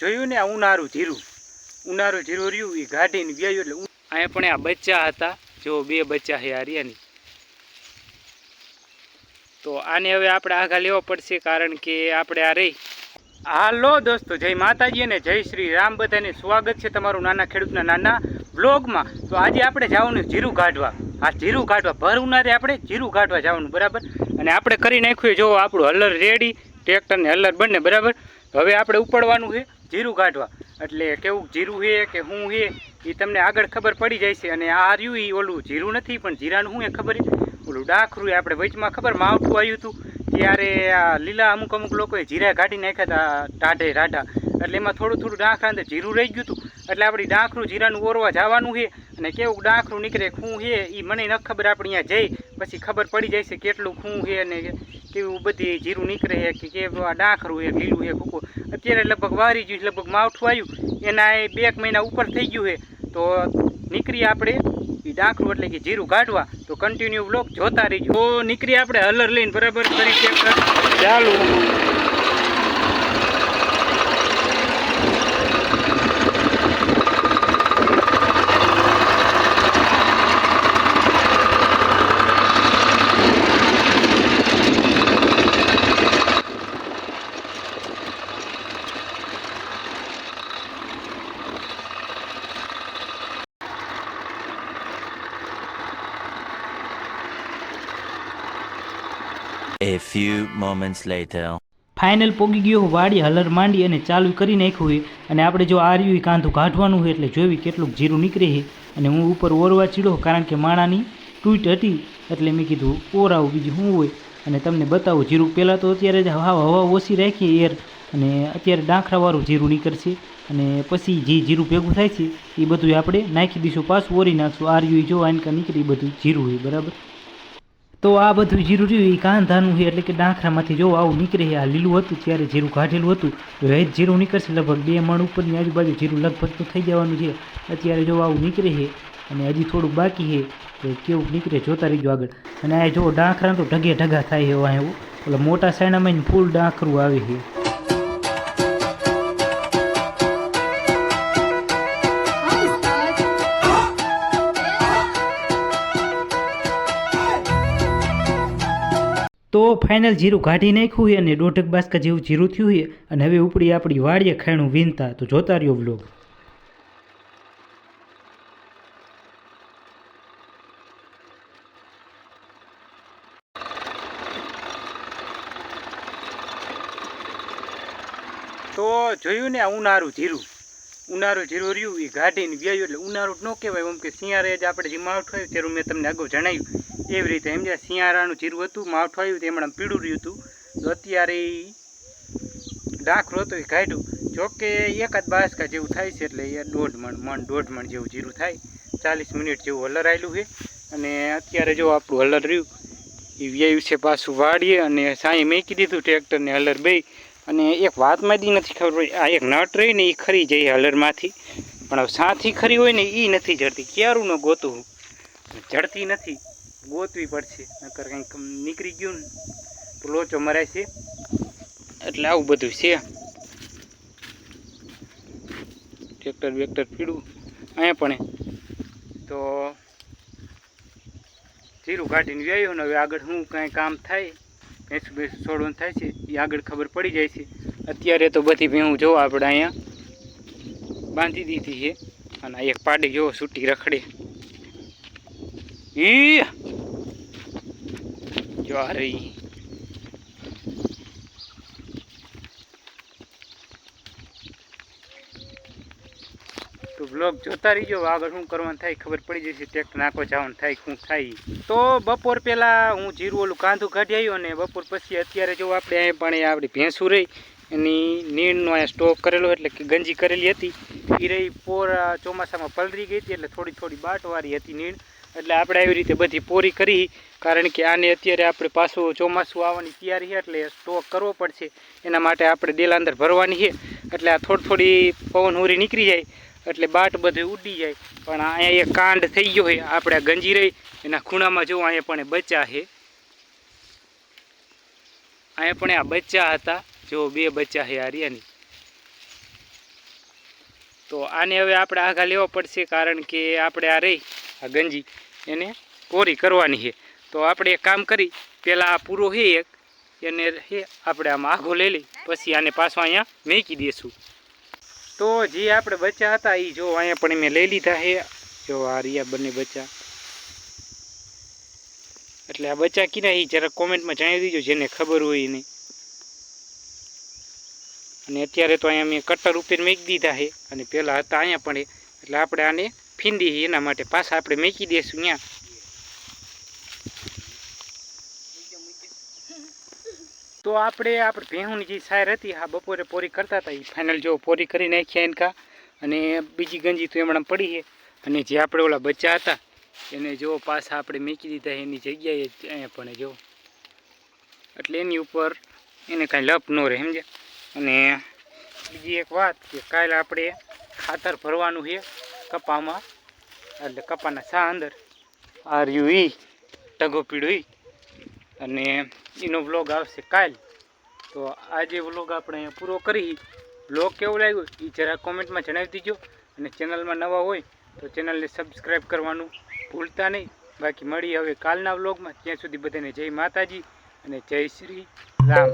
જોયું ને આ ઉનારું જીરું ઉનારું જીરું રહ્યું એ ગાઢીને વ્યાયું એટલે અહીંયા પણ આ બચ્ચા હતા. જો બે બચ્ચા છે આ રિયાની તો આને હવે આપણે આઘા લેવો પડશે કારણ કે આપણે આ રહી. હાલો દોસ્તો જય માતાજી અને જય શ્રી રામ. બધાને સ્વાગત છે તમારું નાના ખેડૂતના નાના બ્લોગમાં તો આજે આપણે જવાનું જીરું કાઢવા. આ જીરું કાઢવા ભર ઉનારે આપણે જીરું કાઢવા જવાનું બરાબર? અને આપણે કરી નાખ્યું જો આપણું હલર રેડી ટ્રેક્ટર ને હલર બંને બરાબર? હવે આપણે ઉપાડવાનું છે. જીરું કાઢવા. એટલે કેવું જીરું છે કે શું છે એ તમને આગળ ખબર પડી જાય છે. અને આ રહ્યું એ ઓલું જીરું નથી, પણ જીરાનું શું એ ખબર ઓલું ડાખરું આપણે વચમાં ખબર માવઠું આવ્યું હતું, ત્યારે આ લીલા અમુક અમુક લોકોએ જીરા કાઢી નાખ્યા હતા ટાઢે રાઢા. એટલે એમાં થોડું થોડું ડાખ અંદર જીરું રહી ગયું હતું. એટલે આપણે ડાંખરું જીરાનું ઓરવા જવાનું છે અને કેવું ડાંખરું નીકળે ખૂં છે એ મને ન ખબર, આપણે અહીંયા જઈ પછી ખબર પડી જાય છે કેટલું ખૂં છે અને કેવું બધી જીરું નીકળે છે કે કેવું આ ડાંખરું છે, લીલું છે ભૂકો અત્યારે લગભગ વારી ગયું લગભગ માવઠું આવ્યું, એના એ બે મહિના ઉપર થઈ ગયું છે. તો નીકળી આપણે એ ડાંખરું એટલે કે જીરું કાઢવા તો કન્ટિન્યુ બ્લોક જોતા રહીજો. નીકળી આપણે હલર લઈને, બરાબર? કરી ચાલુ. A few moments later. Final પોગી ગયો, વાડી હલર માંડી અને ચાલુ કરી નાખ્યું હોય અને આપણે જો આ રહ્યું કાંધું કાઢવાનું હોય એટલે જોવી કેટલું જીરું નીકળે છે. અને હું ઉપર ઓરવા ચીડો, કારણ કે માણાની ટૂટ હતી. એટલે મેં કીધું, ઓરાવું બીજું શું હોય? અને તમને બતાવું, જીરું પહેલાં તો અત્યારે હવા હવા ઓછી રાખીએ એર અને અત્યારે ડાંખરાવાળું જીરું નીકળશે. અને પછી જે જીરું ભેગું થાય છે, એ બધું આપણે નાખી દઈશું, પાછું ઓરી નાખશું. આ રહ્યું જો આનકા નીકળી બધું જીરું હોય બરાબર? તો આ બધું જીરું રહ્યું એ કાંધાનું છે એટલે કે ડાંખરામાંથી જો આવું નીકળે, આ લીલું હતું, ત્યારે જીરું કાઢેલું હતું એ જીરું નીકળશે, લગભગ બે મણ ઉપરની આજુબાજુ જીરું લગભગ તો થઈ જવાનું છે. અત્યારે જો આવું નીકળે છે, અને હજી થોડુંક બાકી છે, તો કેવું નીકળે જોતા રહીજો આગળ. અને આ જો ડાંખરા તો ઢગે ઢગા થાય એવા એવું એટલે મોટા સાયણામાં ફૂલ ડાંખરું આવે છે. તો ફાઇનલ જીરું કાઢી નાખ્યું હોય અને દોઢક બાસકા જેવું જીરું થયું હોય અને હવે ઉપડી આપણી વાડીએ ખાણું વીનતા તો જોતા રહ્યો બ્લોગ તો જોયું ને ઉનારું જીરું. ઉનાળું જીરું રહ્યું, એ ગાઢીને વ્યાયું એટલે ઉનાળું ન કહેવાય. એમ કે શિયાળે જ આપણે જે માવઠું આવ્યું ત્યારે મેં તમને અગાઉ જણાવ્યું. એવી રીતે એમ જે શિયાળાનું જીરું હતું, માવઠું આવ્યું તે હમણાં પીળું રહ્યું હતું. તો અત્યારે ડાખરો હતો, એ કાઢ્યું. જોકે એકાદ બાસકા જેવું થાય છે, એટલે એ દોઢ મણ મણ, દોઢ મણ જેવું જીરું થાય. ચાલીસ મિનિટ જેવું હલર આવેલું છે. અને અત્યારે જો આપણું હલર રહ્યું, એ વ્યાયું છે પાછું વાળીએ અને સાંઈ મેકી દીધું, ટ્રેક્ટરને હલર બે અને એક વાતમાં દી નથી ખબર પડી. આ એક નટ રહી ને એ ખરી જાય હલરમાંથી. પણ હવે સાથી ખરી હોય ને એ નથી જડતી. ક્યારું ન ગોતું જડતી નથી. ગોતવી પડશે. નકર કંઈક નીકળી ગયું ને, તો લોચો મરાય છે. એટલે આવું બધું છે. ટ્રેક્ટર બેક્ટર પીડું. અહીંયા પણ તો જીરું કાઢીને વ્યાયું ને હવે આગળ શું કાંઈ કામ થાય. ભેંસ ભેંસ છોડવાનું થાય છે એ આગળ ખબર પડી જાય છે. અત્યારે તો બધી ભેહું જોવો આપણે અહીંયા. બાંધી દીધી છે, અને એક પાડી જોવો છૂટી રખડે. ઈ! જો રહી. તો બ્લોગ જોતા રહીજો આગળ શું કરવાનું થાય ખબર પડી જશે. ટેક્ટર નાખો જવાનું થાય, શું થાય. તો બપોર પહેલાં હું જીરું ઓલું કાંધું કાઢી આવ્યો અને બપોર પછી અત્યારે જો આપણે અહીં પણ આપણી ભેંસું રહી એની નીણનો અહીંયા સ્ટોક કરેલો એટલે કે ગંજી કરેલી હતી. એ રહી પોર ચોમાસામાં પલરી ગઈ હતી એટલે થોડી થોડી બાટવાળી હતી નીણ. એટલે આપણે આવી રીતે બધી પોરી કરી. કારણ કે આને અત્યારે આપણે પાછું ચોમાસું આવવાની તૈયારી છે એટલે સ્ટોક કરવો પડશે. એના માટે આપણે ડેલા અંદર ભરવાની છે. એટલે આ થોડી થોડી પવન ઉરી નીકળી જાય. એટલે બાટ બધે ઉડી જાય. પણ અહીંયા એ કાંડ થઈ ગયો છે. આપણે ગંજી રહી એના ખૂણામાં જો અહીંયા પણ બચ્ચા છે. અહીંયા પણ આ બચ્ચા હતા. જો બે બચ્ચા છે આર્યાની તો આને હવે આપણે આઘા લેવો પડશે, કારણ કે આપણે આ રહી, આ ગંજી, એને કોરી કરવાની છે. તો આપણે એક કામ કરી પહેલાં આ પૂરો છે એક, એને આપણે આમાં આઘો લઈ લઈ, પછી આને પાછો અહીંયા મેકી દઈશું તો જે આપણે બચ્ચા હતા એ જો અહીંયા પણ મેં લઈ લીધા છે. જો આ રહ્યા બંને બચ્ચા એટલે આ બચ્ચા કીધા એ જરા કોમેન્ટમાં જણાવી દીજો, જેને ખબર હોય એને. અને અત્યારે તો અહીંયા મેં કટર ઉપર મેકી દીધા છે. અને પહેલાં હતા અહીંયા પણ. એટલે આપણે આને ફીંદી એના માટે પાછા આપણે મેકી દઈશું ત્યાં તો આપણે આપણે ભેહુંની જે સાયર હતી હા, બપોરે પોરી કરતા હતા એ ફાઇનલ જો પોરી કરી નાખ્યા એનકા, અને બીજી ગંજી તો એમણે પડી છે. અને જે આપણે ઓલા બચ્ચા હતા, એને જો પાછા આપણે મેકી દીધા એની જગ્યાએ અહીંયા પણ જો. એટલે એની ઉપર એને કાંઈ લપ ન રહે સમજે અને બીજી એક વાત કે કાલે આપણે ખાતર ભરવાનું છે કપામાં, એટલે કપાના સા અંદર. આર યુ ઈ, ટગો ઈ. અને એનો વ્લોગ આવશે કાલ. તો આજે વ્લોગ આપણે પૂરો કરી. વ્લોગ કેવો લાગ્યો એ જરા કોમેન્ટમાં જણાવી દીજો. અને ચેનલમાં નવા હોય તો ચેનલને સબસ્ક્રાઈબ કરવાનું ભૂલતા નહીં. બાકી મળી હવે કાલના વ્લોગમાં ત્યાં સુધી બધાને જય માતાજી અને જય શ્રી રામ.